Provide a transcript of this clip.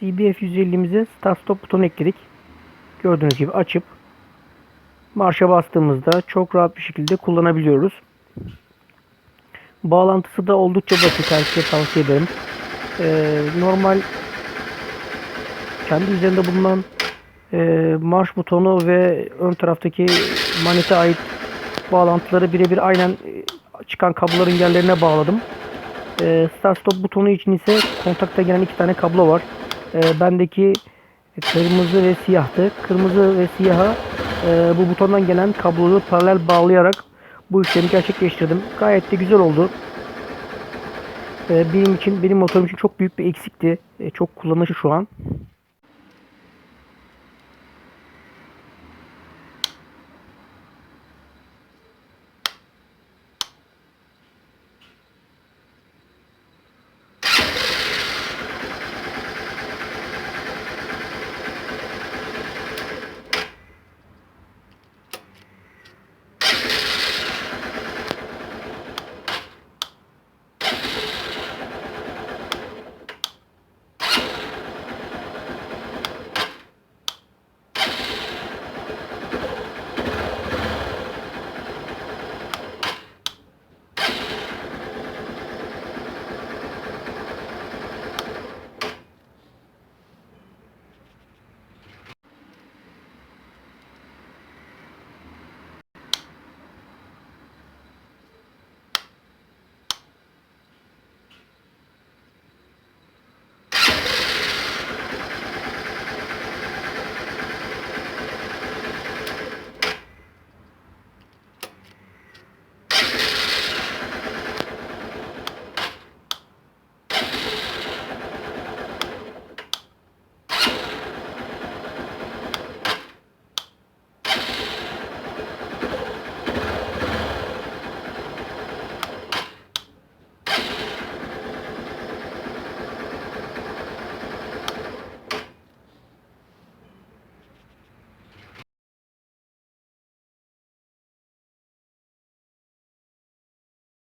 CBF 150'mize start stop butonu ekledik. Gördüğünüz gibi açıp marşa bastığımızda çok rahat bir şekilde kullanabiliyoruz. Bağlantısı da oldukça basit. Herkese tavsiye ederim. Ee, normal kendi üzerinde bulunan e, marş butonu ve ön taraftaki manete ait bağlantıları birebir aynen e, çıkan kabloların yerlerine bağladım. E, start stop butonu için ise kontakta gelen iki tane kablo var. E, bendeki kırmızı ve siyahtı. Kırmızı ve siyaha e, bu butondan gelen kabloyu paralel bağlayarak bu işlemi gerçekleştirdim. Gayet de güzel oldu. E, benim için, benim motorum için çok büyük bir eksikti. E, çok kullanışlı şu an.